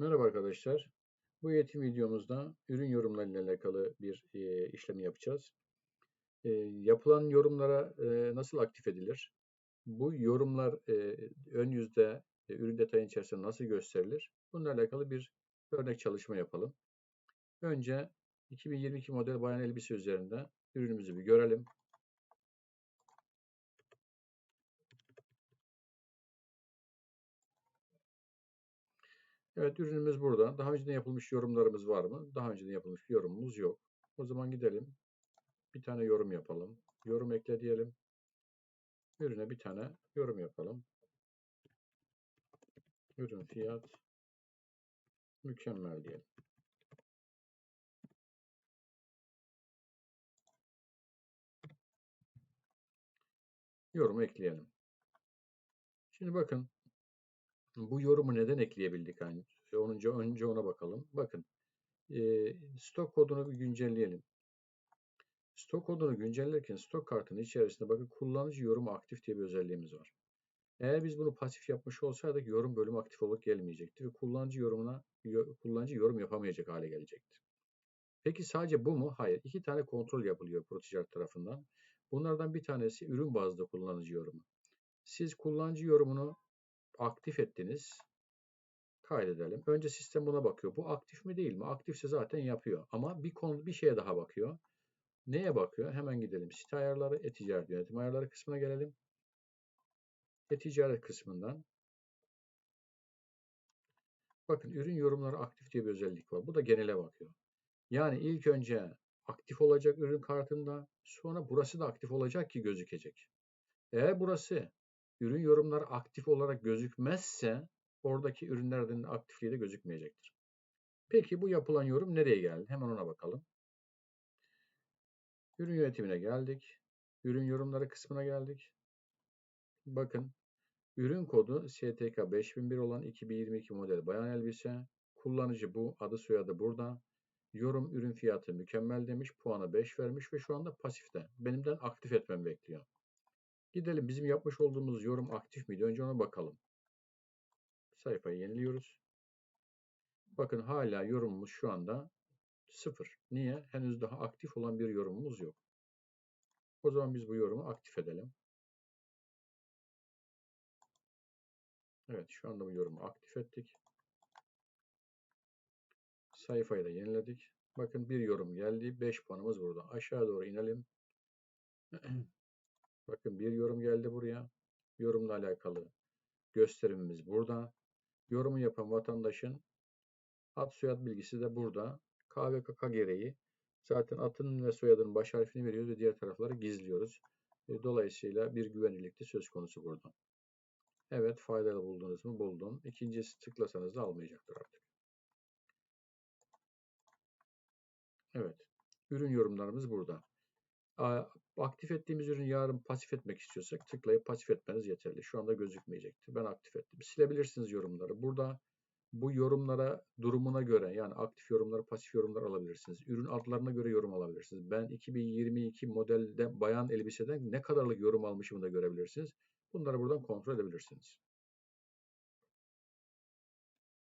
Merhaba arkadaşlar. Bu eğitim videomuzda ürün yorumları ile alakalı bir e, işlemi yapacağız. E, yapılan yorumlara e, nasıl aktif edilir? Bu yorumlar e, ön yüzde e, ürün detayın içerisinde nasıl gösterilir? Bununla alakalı bir örnek çalışma yapalım. Önce 2022 model bayan elbise üzerinde ürünümüzü bir görelim. Evet ürünümüz burada. Daha önceden yapılmış yorumlarımız var mı? Daha önceden yapılmış bir yorumumuz yok. O zaman gidelim. Bir tane yorum yapalım. Yorum ekle diyelim. Ürüne bir tane yorum yapalım. Ürün fiyat mükemmel diyelim. Yorumu ekleyelim. Şimdi bakın bu yorumu neden ekleyebildik? Yani önce, önce ona bakalım. Bakın e, stok kodunu bir güncelleyelim. Stok kodunu güncellerken stok kartının içerisinde bakın kullanıcı yorum aktif diye bir özelliğimiz var. Eğer biz bunu pasif yapmış olsaydık yorum bölümü aktif olarak gelmeyecekti ve kullanıcı yorumuna kullanıcı yorum yapamayacak hale gelecekti. Peki sadece bu mu? Hayır. İki tane kontrol yapılıyor ProTicaret tarafından. Bunlardan bir tanesi ürün bazlı kullanıcı yorumu. Siz kullanıcı yorumunu aktif ettiniz. Kaydedelim. Önce sistem buna bakıyor. Bu aktif mi değil mi? Aktifse zaten yapıyor. Ama bir konu bir şeye daha bakıyor. Neye bakıyor? Hemen gidelim. Site ayarları, e-ticaret yönetim ayarları kısmına gelelim. E-ticaret kısmından bakın ürün yorumları aktif diye bir özellik var. Bu da genele bakıyor. Yani ilk önce aktif olacak ürün kartında sonra burası da aktif olacak ki gözükecek. Eğer burası ürün yorumları aktif olarak gözükmezse oradaki ürünlerin aktifliği de gözükmeyecektir. Peki bu yapılan yorum nereye geldi? Hemen ona bakalım. Ürün yönetimine geldik. Ürün yorumları kısmına geldik. Bakın ürün kodu STK 5001 olan 2022 model bayan elbise. Kullanıcı bu. Adı soyadı burada. Yorum ürün fiyatı mükemmel demiş. Puanı 5 vermiş ve şu anda pasifte. Benimden aktif etmem bekliyor. Gidelim bizim yapmış olduğumuz yorum aktif miydi? Önce ona bakalım. Sayfayı yeniliyoruz. Bakın hala yorumumuz şu anda sıfır. Niye? Henüz daha aktif olan bir yorumumuz yok. O zaman biz bu yorumu aktif edelim. Evet şu anda bu yorumu aktif ettik. Sayfayı da yeniledik. Bakın bir yorum geldi. 5 puanımız burada. Aşağı doğru inelim. Bakın bir yorum geldi buraya. Yorumla alakalı gösterimimiz burada. Yorumu yapan vatandaşın ad soyad bilgisi de burada. KVKK gereği zaten atın ve soyadının baş harfini veriyoruz ve diğer tarafları gizliyoruz. E, dolayısıyla bir güvenilirlik de söz konusu burada. Evet faydalı buldunuz mu? Buldum. İkincisi tıklasanız da almayacaktır artık. Evet. Ürün yorumlarımız burada. Aktif ettiğimiz ürünü yarın pasif etmek istiyorsak tıklayıp pasif etmeniz yeterli. Şu anda gözükmeyecektir. Ben aktif ettim. Silebilirsiniz yorumları. Burada bu yorumlara durumuna göre yani aktif yorumları, pasif yorumlar alabilirsiniz. Ürün adlarına göre yorum alabilirsiniz. Ben 2022 modelde bayan elbiseden ne kadarlık yorum almışımı da görebilirsiniz. Bunları buradan kontrol edebilirsiniz.